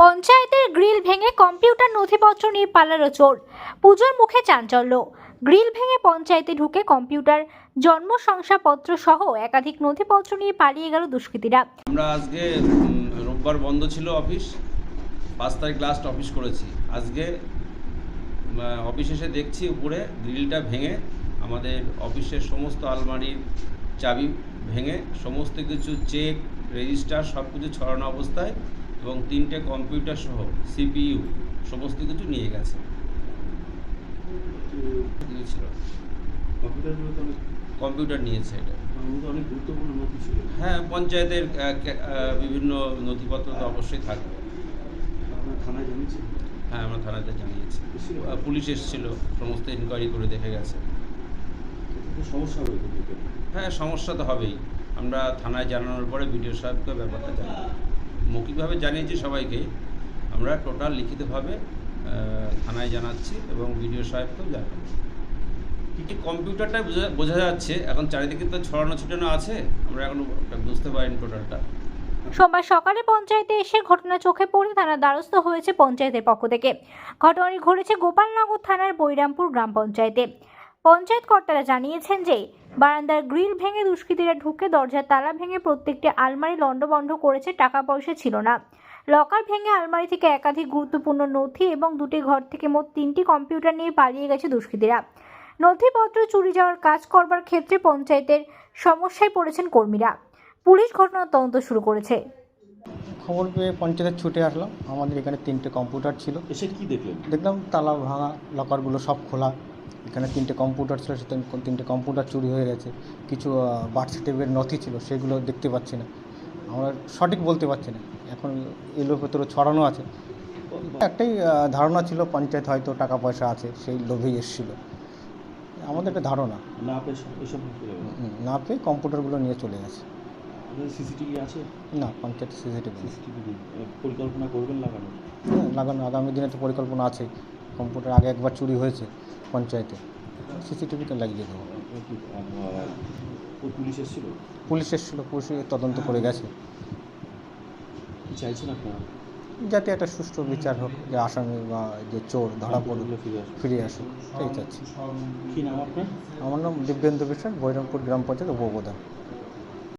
পঞ্চায়েতের গ্রিল ভেঙে কম্পিউটার নথিপত্র নিয়ে পালালো চোর। পুজোর মুখে চাঞ্চল্য। গ্রিল ভেঙে পঞ্চায়েতে ঢুকে কম্পিউটার, জন্ম শংসাপত্র সহ একাধিক নথিপত্র নিয়ে পালিয়ে গেল দুষ্কৃতীরা। আমরা আজকে রোববার বন্ধ ছিল অফিস। পাঁচ তারিখ লাস্ট অফিস করেছি। আজকে অফিস এসে দেখছি উপরে গ্রিলটা ভেঙে আমাদের অফিসের সমস্ত আলমারির চাবি ভেঙে সমস্ত কিছু চেক রেজিস্টার সব কিছু ছড়ানো অবস্থায় এবং তিনটে কম্পিউটার সহ সিপিইউ সমস্ত কিছু নিয়ে গেছে। ছিল কম্পিউটার নিয়েছে এটা। অনেক গুরুত্বপূর্ণ নথি হ্যাঁ পঞ্চায়েতের বিভিন্ন নথিপত্র তো অবশ্যই থাকবে। হ্যাঁ আমরা থানাতে জানিয়েছি। পুলিশ এসেছিল সমস্ত ইনকোয়ারি করে দেখে গেছে। সমস্যা হ্যাঁ সমস্যা তো হবেই। আমরা থানায় জানানোর পরে বিডিও সাহেবকে ব্যাপারটা জানাব। মৌখিকভাবে জানিয়েছি সবাইকে। আমরা টোটাল লিখিতভাবে থানায় জানাচ্ছি এবং বিডিও সাহেবকেও জানাব। কী কী কম্পিউটারটা বোঝা যাচ্ছে? এখন চারিদিকে তো ছড়ানো ছিটানো আছে। আমরা এখনও বুঝতে পারিনি টোটালটা সোমবার সকালে পঞ্চায়েতে এসে ঘটনা চোখে পড়ে থানার দ্বারস্থ হয়েছে পঞ্চায়েতের পক্ষ থেকে। ঘটনাটি ঘটেছে গোপালনগর থানার বৈরামপুর গ্রাম পঞ্চায়েতে। পঞ্চায়েত কর্তারা জানিয়েছেন যে বারান্দার গ্রিল ভেঙে দুষ্কৃতীরা ঢুকে দরজার তালা ভেঙে প্রত্যেকটি আলমারি লণ্ডভণ্ড করেছে টাকা পয়সা ছিল না। লকার ভেঙে আলমারি থেকে একাধিক গুরুত্বপূর্ণ নথি এবং দুটি ঘর থেকে মোট তিনটি কম্পিউটার নিয়ে পালিয়ে গেছে দুষ্কৃতীরা। নথিপত্র চুরি যাওয়ার কাজ করবার ক্ষেত্রে পঞ্চায়েতের সমস্যায় পড়েছেন কর্মীরা। পুলিশ ঘটনার তদন্ত শুরু করেছে। খবর পেয়ে পঞ্চায়েতে ছুটে আসলাম। আমাদের এখানে তিনটে কম্পিউটার ছিল। এসে কি দেখলেন? দেখলাম তালা ভাঙা লকারগুলো সব খোলা। এখানে তিনটে কম্পিউটার ছিল সে তিনটে কম্পিউটার চুরি হয়ে গেছে। কিছু বার্থ সার্টিফিকেট নথি ছিল সেগুলো দেখতে পাচ্ছি না। আমরা সঠিক বলতে পারছি না। এখন এলোর ভেতরে ছড়ানো আছে। একটাই ধারণা ছিল পঞ্চায়েত হয়তো টাকা পয়সা আছে সেই লোভেই এসেছিল। আমাদের একটা ধারণা। না পেয়ে এসব না পেয়ে কম্পিউটারগুলো নিয়ে চলে গেছে। সিসিটিভি আছে? না পঞ্চায়েত সিসিটিভি সিসিটিভি পরিকল্পনা করবেন লাগানোর? হ্যাঁ, লাগানো আগামী দিনে তো পরিকল্পনা আছে কম্পিউটার আগে একবার চুরি হয়েছে পঞ্চায়েতে সিসিটিভিতে লাগিয়ে দেবো। পুলিশ এসেছিল? পুলিশ এসেছিল পুলিশ তদন্ত করে গেছে। কি চাইছেন আপনারা? যাতে একটা সুষ্ঠু বিচার হোক যে আসামি বা যে চোর ধরা পড়ুক ফিরে আসুক সেই চাচ্ছি। কি নাম আপনার? আমার নাম দিব্যেন্দু বিশ্বাস বৈরামপুর গ্রাম পঞ্চায়েত উপপ্রধান।